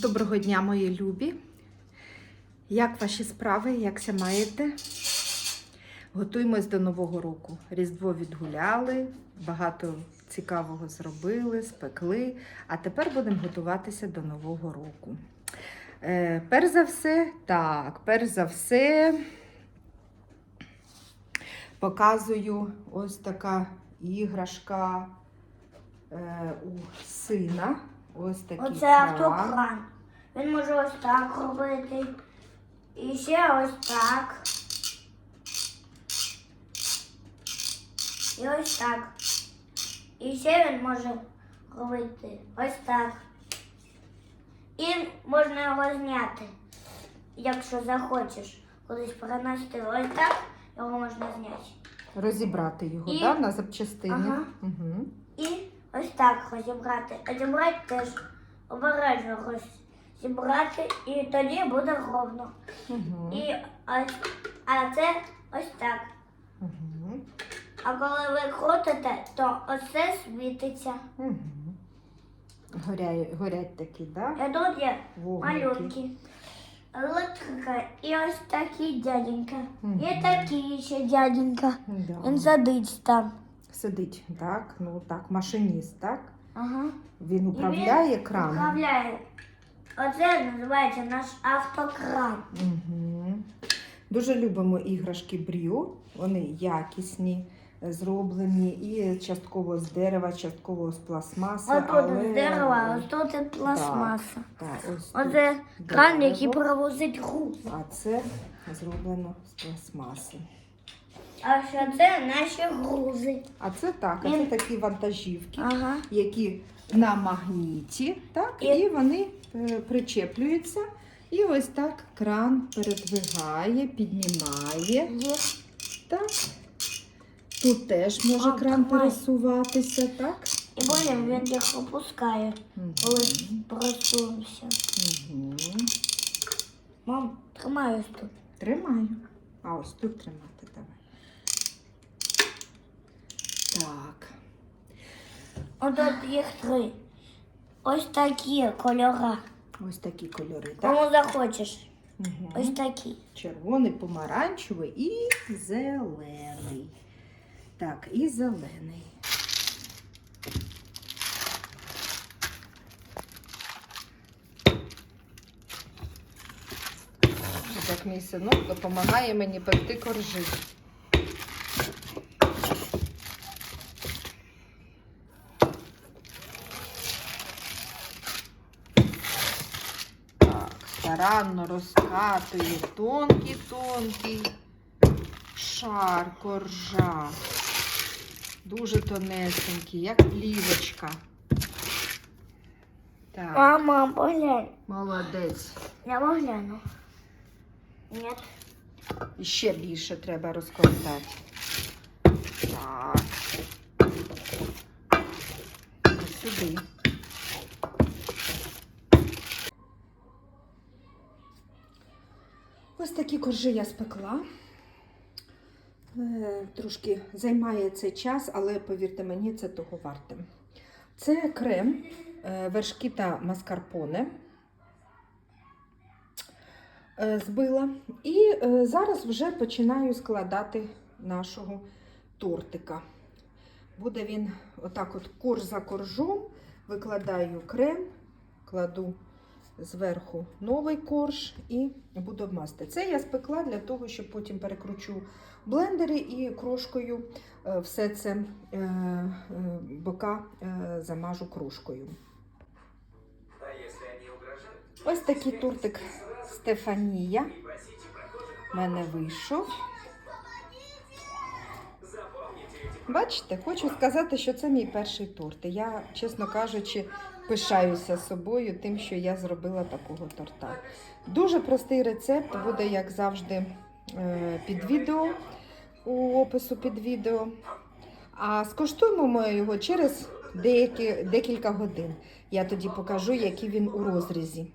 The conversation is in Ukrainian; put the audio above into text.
Доброго дня, мої любі. Як ваші справи? Якся маєте? Готуємось до Нового року. Різдво відгуляли, багато цікавого зробили, спекли, а тепер будемо готуватися до Нового року. Е, перш за все, так, перш за все, показую ось така іграшка е, у сина. Ось такий Оце кран. автокран. Він може ось так робити. І ще ось так. І ось так. І ще він може робити ось так. І можна його зняти, якщо захочеш кудись перенести ось так, його можна зняти. Розібрати його, І- да, на запчастини. Ага. Угу. Ось так розібрати. Розібрати теж обережно розібрати, і тоді буде ровно. Угу. І ось, а це ось так. Угу. А коли ви крутите, то оце світиться. Угу. Горяє, горять такі, да? І тут є Вогники. малюнки. Електрика і ось такий дяденька. Мгм. І такий ще дяденька. Да. Він сидить там. Сидить, так, ну так, машиніст, так? Ага. Він управляє він краном. Управляє. Оце називається наш автокран. Угу. Дуже любимо іграшки брю. Вони якісні, зроблені і частково з дерева, частково з пластмаси. Ось але... тут з дерева, а ось тут і пластмаса. Так, ось Оце кран, який дерево, перевозить груз. А це зроблено з пластмаси. А що це наші грузи. А це так, а це такі вантажівки, Ага. які на магніті, так, І- і вони е, причеплюються. І ось так кран передвигає, піднімає. Є. Так. Тут теж може О, кран тримай. пересуватися, так? І потім він їх опускає, коли просунувся. Угу. Мам, тримай ось тут. Тримаю. А ось тут тримати давай. Так. Отут їх три. Ось такі кольори. Ось такі кольори, так? Кому захочеш. Угу. Ось такі. Червоний, помаранчевий і зелений. Так, і зелений. Так мій синок допомагає мені пекти коржі. Так, старанно розкатує тонкий-тонкий шар коржа. Дуже тонесенький, як плівочка. Так, Мама, поглянь. молодець. Я погляну. Ні. І ще більше треба розкладати. Так. Сюди. Ось такі коржі я спекла. Е, Трошки займає це час, але повірте мені, це того варте. Це крем, е, вершки та маскарпоне е, збила. І зараз вже починаю складати нашого тортика. Буде він отак от корж за коржом, викладаю крем, кладу зверху новий корж і буду обмазати. Це я спекла для того, щоб потім перекручу в блендері і крошкою е, все це е, е, бока замажу крошкою. Ось такий тортик Стефанія. в мене вийшов. Бачите, хочу сказати, що це мій перший торт. Я, чесно кажучи, пишаюся собою тим, що я зробила такого торта. Дуже простий рецепт, буде, як завжди, е, під відео, у опису під відео. А скуштуємо ми його через деякі, декілька годин. Я тоді покажу, який він у розрізі.